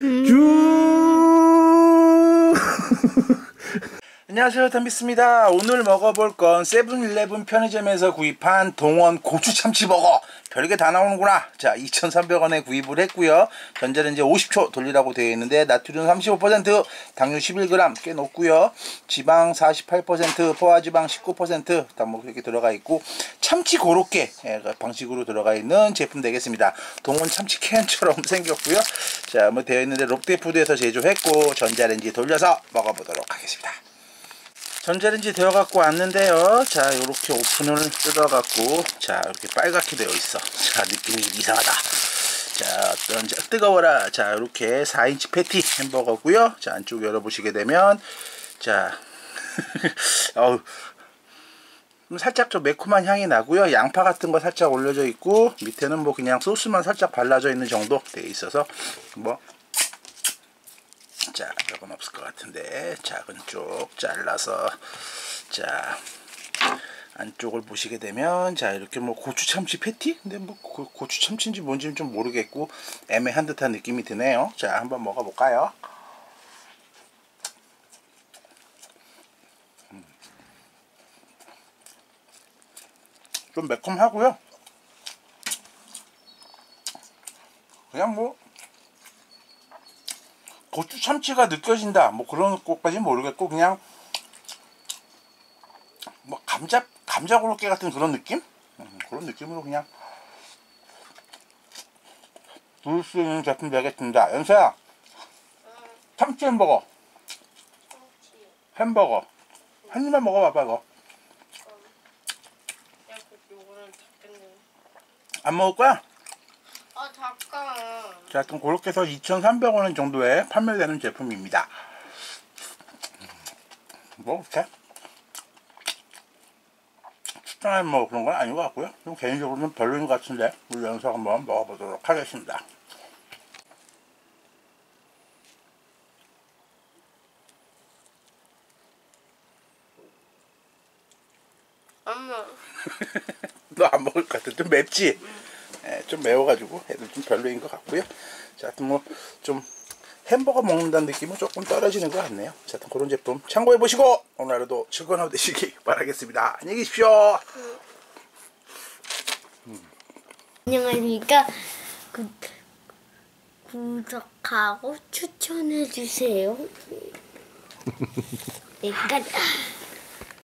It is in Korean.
안녕하세요. 담비스입니다. 오늘 먹어볼 건 세븐일레븐 편의점에서 구입한 동원 고추 참치버거. 별게 다 나오는구나. 자 2,300원에 구입을 했고요. 전자레인지 50초 돌리라고 되어 있는데 나트륨 35% 당류 11g 꽤 높고요. 지방 48% 포화지방 19%다뭐 그렇게 들어가 있고 참치 고로케 예, 그 방식으로 들어가 있는 제품 되겠습니다. 동원 참치 캔처럼 생겼고요. 자 뭐 되어 있는데 롯데푸드에서 제조했고 전자레인지 돌려서 먹어보도록 하겠습니다. 전자레인지 되어 갖고 왔는데요. 자 이렇게 오픈을 뜯어 갖고 자 이렇게 빨갛게 되어 있어. 자 느낌이 좀 이상하다. 자 어떤 자 뜨거워라. 자 이렇게 4인치 패티 햄버거고요. 자 안쪽 열어보시게 되면 자 어우 살짝 좀 매콤한 향이 나고요 양파 같은 거 살짝 올려져 있고 밑에는 뭐 그냥 소스만 살짝 발라져 있는 정도 돼 있어서 뭐 자, 이건 없을 것 같은데 작은 쪽 잘라서 자 안쪽을 보시게 되면 자 이렇게 뭐 고추 참치 패티? 근데 뭐 고, 추 참치인지 뭔지는 좀 모르겠고 애매한 듯한 느낌이 드네요. 자 한번 먹어볼까요? 좀 매콤하고요. 그냥 뭐 고추 참치가 느껴진다. 뭐 그런 것까지는 모르겠고 그냥 뭐 감자 감자 고로케 같은 그런 느낌? 음, 그런 느낌으로 그냥 부를 수 있는 제품 되겠습니다. 연서야 참치 햄버거. 햄버거. 한 입만 먹어봐봐 이거 안 먹을 거야? 아 잠깐. 자, 하여튼 그렇게 해서 2,300원 정도에 판매되는 제품입니다. 뭐, 이렇게 추천할 뭐 그런 건 아닌 것 같고요. 좀 개인적으로는 별로인 것 같은데, 우리 연석 한번 먹어보도록 하겠습니다. 엄마. 너안 먹을 것 같아. 좀 맵지? 예, 좀 매워가지고 애들 좀 별로인 것 같고요. 자, 하여튼 뭐좀 햄버거 먹는다는 느낌은 조금 떨어지는 것 같네요. 자, 하여튼 그런 제품 참고해 보시고 오늘 하루도 즐거운 하루 되시기 바라겠습니다. 안녕히 계십시오. 안녕하십니까. 구, 구독하고 추천해 주세요. 네, 가자.